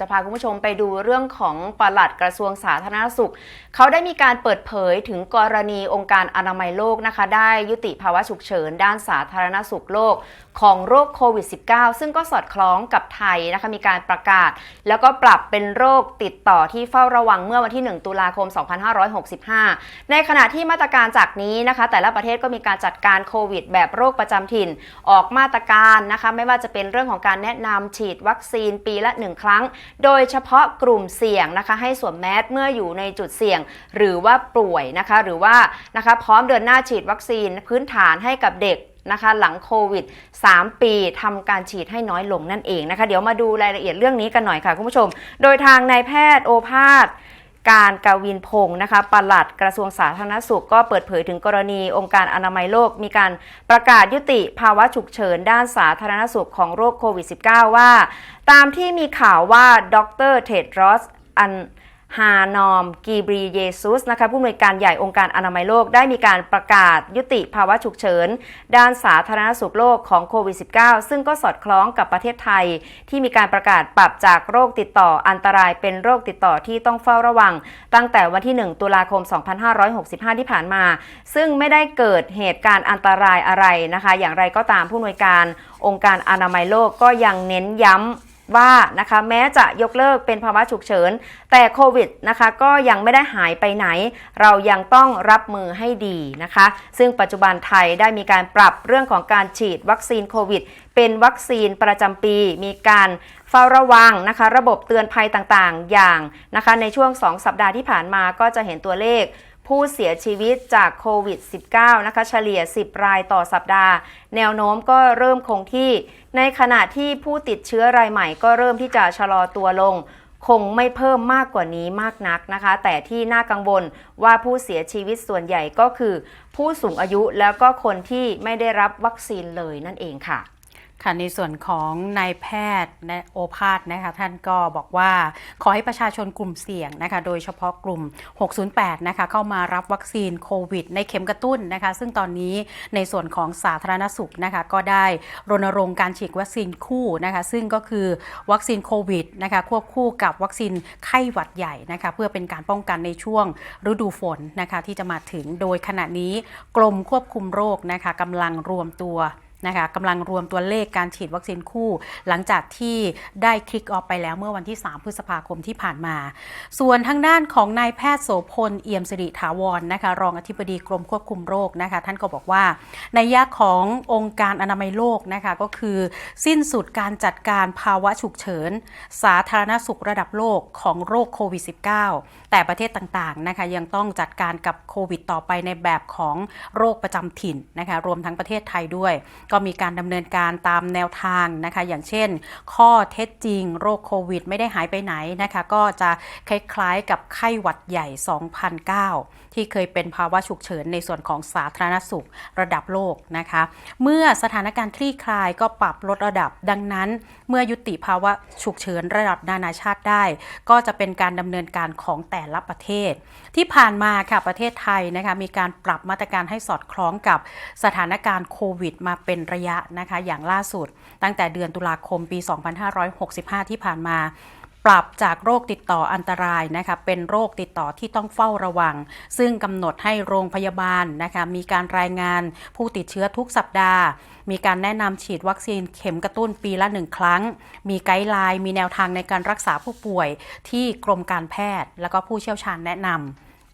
จะพาคุณผู้ชมไปดูเรื่องของปลัดกระทรวงสาธารณสุข เขาได้มีการเปิดเผยถึงกรณีองค์การอนามัยโลกนะคะ ได้ยุติภาวะฉุกเฉินด้านสาธารณสุขโลกของโรคโควิด -19 ซึ่งก็สอดคล้องกับไทยนะคะมีการประกาศ แล้วก็ปรับเป็นโรคติดต่อที่เฝ้าระวังเมื่อวันที่ 1 ตุลาคม 2565 ในขณะที่มาตรการจากนี้นะคะ แต่ละประเทศก็มีการจัดการโควิด แบบโรคประจำถิ่น ออกมาตรการนะคะ ไม่ว่าจะเป็นเรื่องของการแนะนำฉีดวัคซีนปีละ 1 ครั้งโดยเฉพาะกลุ่มเสี่ยงนะคะ ให้สวมแมสเมื่ออยู่ในจุดเสี่ยง หรือว่าป่วยนะคะ หรือว่านะคะพร้อมเดินหน้าฉีดวัคซีนพื้นฐานให้กับเด็กนะคะหลังโควิด 3 ปีทำการฉีดให้น้อยลงนั่นเองนะคะ เดี๋ยวมาดูรายละเอียดเรื่องนี้กันหน่อยค่ะคุณผู้ชม โดยทางนายแพทย์โอภาส การกวินพงศ์นะคะปลัดกระทรวงสาธารณสุขก็เปิดเผยถึงกรณีองค์การอนามัยโลก มีการประกาศยุติภาวะฉุกเฉินด้านสาธารณสุขของโรคโควิด -19 ว่า ตามที่มีข่าวว่าดรเทดรอสอัน ฮานอม กีบรีเยซุสนะคะผู้อำนวยการใหญ่องค์การอนามัยโลกได้มีการประกาศยุติภาวะฉุกเฉิน ด้านสาธารณสุขโลกของโควิด -19 ซึ่งก็สอดคล้องกับประเทศไทย ที่มีการประกาศปรับจากโรคติดต่ออันตรายเป็นโรคติดต่อที่ต้องเฝ้าระวัง ตั้งแต่วันที่ 1 ตุลาคม 2565 ที่ผ่านมา ซึ่งไม่ได้เกิดเหตุการณ์อันตรายอะไรนะคะ อย่างไรก็ตามผู้อำนวยการองค์การอนามัยโลกก็ยังเน้นย้ำ ว่านะคะแม้จะยกเลิกเป็นภาวะฉุกเฉิน แต่โควิดนะคะก็ยังไม่ได้หายไปไหน เรายังต้องรับมือให้ดีนะคะ ซึ่งปัจจุบันไทยได้มีการปรับเรื่องของการฉีดวัคซีนโควิด เป็นวัคซีนประจำปี มีการเฝ้าระวังนะคะระบบเตือนภัยต่างๆ อย่างนะคะในช่วง 2 สัปดาห์ที่ผ่านมาก็จะเห็นตัวเลข ผู้เสียชีวิตจากโควิด -19 นะคะเฉลี่ย 10 รายต่อสัปดาห์ แนวโน้มก็เริ่มคงที่ ในขณะที่ผู้ติดเชื้อรายใหม่ก็เริ่มที่จะชะลอตัวลง คงไม่เพิ่มมากกว่านี้มากนักนะคะ แต่ที่น่ากังวลว่าผู้เสียชีวิตส่วนใหญ่ก็คือ ผู้สูงอายุแล้วก็คนที่ไม่ได้รับวัคซีนเลยนั่นเองค่ะ ค่ะในส่วนของนายแพทย์และโอภาสนะคะท่านก็บอกว่าขอให้ประชาชนกลุ่มเสี่ยงนะคะโดยเฉพาะกลุ่ม 608 นะคะเข้ามารับวัคซีนโควิด ในเข็มกระตุ้นนะคะซึ่งตอนนี้ในส่วนของสาธารณสุขนะคะก็ได้รณรงค์การฉีดวัคซีนคู่นะคะซึ่งก็คือวัคซีนโควิดนะคะควบคู่กับวัคซีนไข้หวัดใหญ่นะคะเพื่อเป็นการป้องกันในช่วงฤดูฝนนะคะที่จะมาถึงโดยขณะนี้กรมควบคุมโรคนะคะกำลังรวมตัว นะคะกำลังรวมตัวเลขการฉีดวัคซีนคู่ หลังจากที่ได้คลิกออฟไปแล้วเมื่อวันที่ 3 พฤษภาคมที่ผ่านมา ส่วนทางด้านของนายแพทย์โสพลเอี่ยมสิริถาวรนะคะรองอธิบดีกรมควบคุมโรคนะคะท่านก็บอกว่า ในยะขององค์การอนามัยโลกนะคะก็คือสิ้นสุดการจัดการภาวะฉุกเฉิน สาธารณสุขระดับโลกของโรคโควิด -19 แต่ประเทศต่างๆนะคะยังต้องจัดการกับโควิด ต่อไปในแบบของโรคประจำถิ่นนะคะรวมทั้งประเทศไทยด้วย ก็็มีการดำเนินการตามแนวทางนะคะ อย่างเช่น ข้อเท็จจริง โรคโควิด ไม่ได้หายไปไหนนะคะ ก็จะคล้ายๆกับไข้หวัดใหญ่ 2009 ที่เคยเป็นภาวะฉุกเฉินในส่วนของสาธารณสุขระดับโลกนะคะ เมื่อสถานการณ์คลี่คลายก็ปรับลดระดับ ดังนั้น เมื่อยุติภาวะฉุกเฉินระดับนานาชาติได้ ก็จะเป็นการดำเนินการของแต่ละประเทศ ที่ผ่านมาค่ะประเทศไทยนะคะมีการปรับมาตรการให้สอดคล้องกับสถานการณ์โควิด มาเป็นระยะนะคะอย่างล่าสุด ตั้งแต่เดือนตุลาคมปี 2565 ที่ผ่านมาปรับจากโรคติดต่ออันตรายนะคะเป็นโรคติดต่อที่ต้องเฝ้าระวัง ซึ่งกำหนดให้โรงพยาบาลนะคะมีการรายงานผู้ติดเชื้อทุกสัปดาห์ มีการแนะนำฉีดวัคซีนเข็มกระตุ้นปีละหนึ่งครั้ง มีไกด์ไลน์ มีแนวทางในการรักษาผู้ป่วยที่กรมการแพทย์ แล้วก็ผู้เชี่ยวชาญแนะน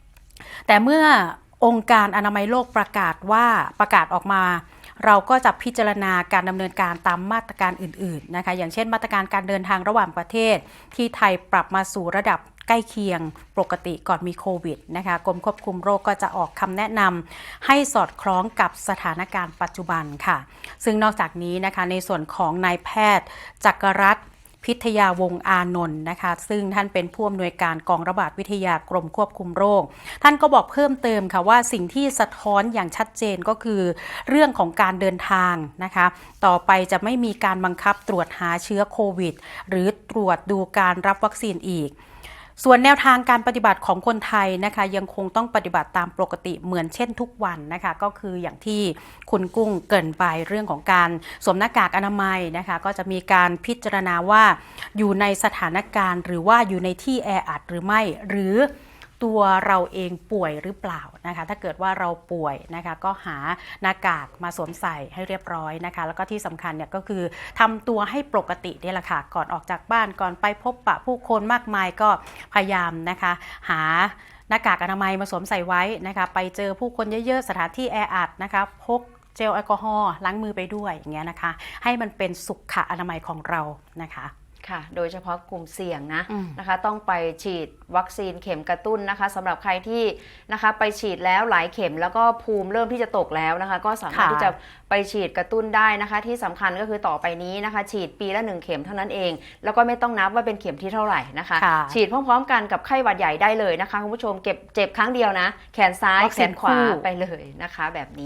ำแต่เมื่อองค์การอนามัยโลกประกาศว่าประกาศออกมา เราก็จะพิจารณาการดำเนินการตามมาตรการอื่นๆนะคะอย่างเช่น มาตรการการเดินทางระหว่างประเทศ ที่ไทยปรับมาสู่ระดับใกล้เคียงปกติก่อนมีโควิดนะคะกรมควบคุมโรคก็จะออกคำแนะนำให้สอดคล้องกับสถานการณ์ปัจจุบันค่ะ ซึ่งนอกจากนี้นะคะในส่วนของนายแพทย์จักรรัตน์ พิทยาวงอานนท์นะคะ ซึ่งท่านเป็นผู้อำนวยการกองระบาดวิทยากรมควบคุมโรค ท่านก็บอกเพิ่มเติมค่ะว่าสิ่งที่สะท้อนอย่างชัดเจนก็คือ เรื่องของการเดินทางนะคะ ต่อไปจะไม่มีการบังคับตรวจหาเชื้อโควิด หรือตรวจดูการรับวัคซีนอีก ส่วนแนวทางการปฏิบัติของคนไทยนะคะยังคงต้องปฏิบัติตามปกติเหมือนเช่นทุกวันนะคะก็คืออย่างที่คุณกุ้งเกินไปเรื่องของการสวมหน้ากากอนามัยนะคะก็จะมีการพิจารณาว่าอยู่ในสถานการณ์ หรือว่าอยู่ในที่แออัดหรือไม่หรือ ตัวเราเองป่วยหรือเปล่านะคะ ถ้าเกิดว่าเราป่วยนะคะก็หาหน้ากากมาสวมใส่ให้เรียบร้อยนะคะ แล้วก็ที่สำคัญเนี่ยก็คือทำตัวให้ปกตินี่แหละค่ะก่อนออกจากบ้านก่อนไปพบปะผู้คนมากมายก็พยายามนะคะ หาหน้ากากอนามัยมาสวมใส่ไว้นะคะ ไปเจอผู้คนเยอะๆสถานที่แออัดนะคะพกเจลแอลกอฮอล์ล้างมือไปด้วยอย่างเงี้ยนะคะ ให้มันเป็นสุขอนามัยของเรานะคะ ค่ะ โดยเฉพาะกลุ่มเสี่ยงนะอืมนะคะ ต้องไปฉีดวัคซีนเข็มกระตุ้นนะคะสำหรับใครที่นะคะไปฉีดแล้วหลายเข็มแล้วก็ภูมิเริ่มที่จะตกแล้วนะคะ ก็สามารถค่ะที่จะไปฉีดกระตุ้นได้นะคะ ที่สำคัญก็คือต่อไปนี้นะคะ ฉีดปีละหนึ่งเข็มเท่านั้นเอง แล้วก็ไม่ต้องนับว่าเป็นเข็มที่เท่าไหร่นะคะค่ะฉีดพร้อม ๆ กันกับไข้หวัดใหญ่ได้เลยนะคะคุณผู้ชมเก็บเจ็บครั้งเดียวนะ แขนซ้ายวัคแขซีนนขวาคู่ไปเลยนะคะ แบบนี้